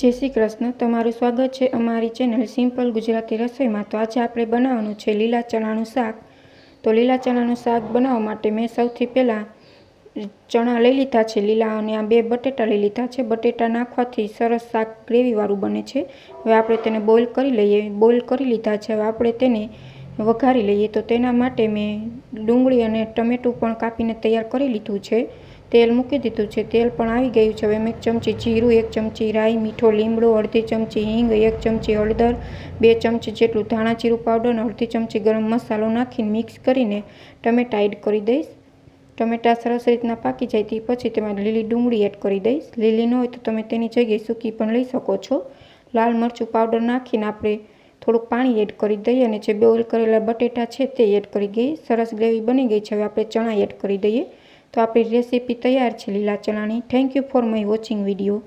જય શ્રી કૃષ્ણ. તમારું સ્વાગત છે અમારી ચેનલ સિમ્પલ ગુજરાતી રસોઈમાં. તો આજે આપણે બનાવવાનું છે લીલા ચણાનું શાક. તો લીલા ચણાનું શાક બનાવવા માટે મેં સૌથી પહેલાં ચણા લઈ લીધા છે લીલા અને આ બે બટેટા લઈ લીધા છે. બટેટા નાખવાથી સરસ શાક ગ્રેવીવાળું બને છે. હવે આપણે તેને બોઇલ કરી લઈએ. બોઇલ કરી લીધા છે. હવે આપણે તેને વઘારી લઈએ. તો તેના માટે મેં ડુંગળી અને ટમેટું પણ કાપીને તૈયાર કરી લીધું છે. તેલ મૂકી દીધું છે. તેલ પણ આવી ગયું છે. હવે મેં એક ચમચી જીરું, એક ચમચી રાઈ, મીઠો લીમડો, અડધી ચમચી હિંગ, એક ચમચી હળદર, બે ચમચી જેટલું ધાણા જીરું પાવડર અને અડધી ચમચી ગરમ મસાલો નાખીને મિક્સ કરીને ટમેટા એડ કરી દઈશ. ટમેટા સરસ રીતના પાકી જાય તે પછી તેમાં લીલી ડુંગળી એડ કરી દઈશ. લીલી ન હોય તો તમે તેની જગ્યાએ સૂકી પણ લઈ શકો છો. લાલ મરચું પાવડર નાખીને આપણે થોડુંક પાણી એડ કરી દઈએ અને જે બોઇલ કરેલા બટેટા છે તે એડ કરી દઈએ. સરસ ગ્રેવી બની ગઈ છે. હવે આપણે ચણા એડ કરી દઈએ. તો આપણી રેસીપી તૈયાર છે લીલા ચણાની thank you for my watching video